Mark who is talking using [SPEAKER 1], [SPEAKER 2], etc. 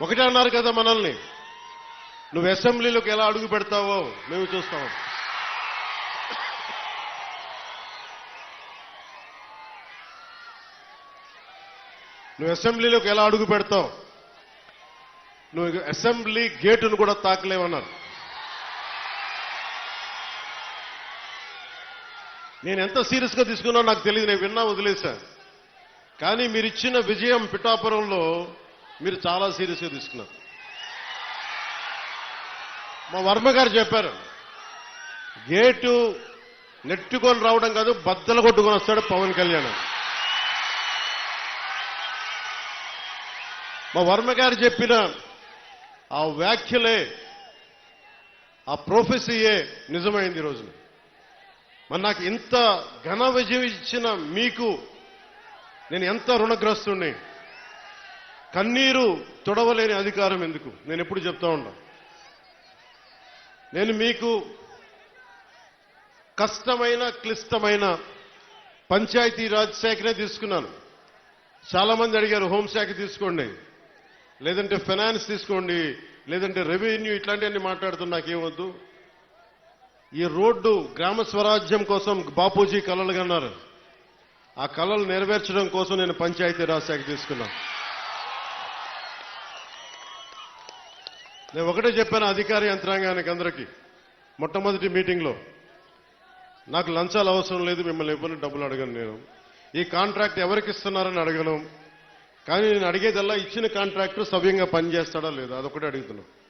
[SPEAKER 1] ఒకటే అన్నారు కదా మనల్ని. నువ్వు అసెంబ్లీలోకి ఎలా అడుగు పెడతావో మేము చూస్తాం. నువ్వు అసెంబ్లీలోకి ఎలా అడుగు పెడతావు? నువ్వు అసెంబ్లీ గేటును కూడా తాకలేవన్నారు. నేను ఎంత సీరియస్గా తీసుకున్నా నాకు తెలియదు నేను విన్నా వదిలేశాను కానీ మీరిచ్చిన విజయం పిఠాపురంలో మీరు చాలా సీరియస్గా తీసుకున్నారు. మా వర్మ గారు చెప్పారు గేటు నెట్టుకొని రావడం కాదు బద్దలు కొట్టుకొని వస్తాడు పవన్ కళ్యాణ్ మా వర్మ గారు చెప్పిన ఆ వ్యాఖ్యలే ఆ ప్రొఫెసీయే నిజమైంది ఈ మరి నాకు ఇంత ఘన విజయం ఇచ్చిన మీకు నేను ఎంత రుణగ్రస్తుణ్ణి? కన్నీరు తుడవలేని అధికారం ఎందుకు? నేను ఎప్పుడు చెప్తా ఉన్నా. నేను మీకు కష్టమైన క్లిష్టమైన పంచాయతీ రాజ్ శాఖనే తీసుకున్నాను. చాలా మంది అడిగారు హోంశాఖ తీసుకోండి లేదంటే ఫైనాన్స్ తీసుకోండి లేదంటే రెవెన్యూ ఇట్లాంటివన్నీ మాట్లాడుతున్నా నాకేమొద్దు. ఈ రోడ్డు గ్రామ స్వరాజ్యం కోసం బాపూజీ కలలు కన్నారు ఆ కళలు నెరవేర్చడం కోసం నేను పంచాయతీ రాజ్ శాఖ తీసుకున్నాను. నేను ఒకటే చెప్పాను అధికార యంత్రాంగానికి అందరికీ. మొట్టమొదటి మీటింగ్లో. నాకు లంచాలు అవసరం లేదు మిమ్మల్ని ఎవరిని డబ్బులు అడగను నేను. ఈ కాంట్రాక్ట్ ఎవరికి ఇస్తున్నారని అడగను. కానీ నేను అడిగేదల్లా ఇచ్చిన కాంట్రాక్టర్ సవ్యంగా పనిచేస్తాడా లేదా అదొకటే అడుగుతున్నాను.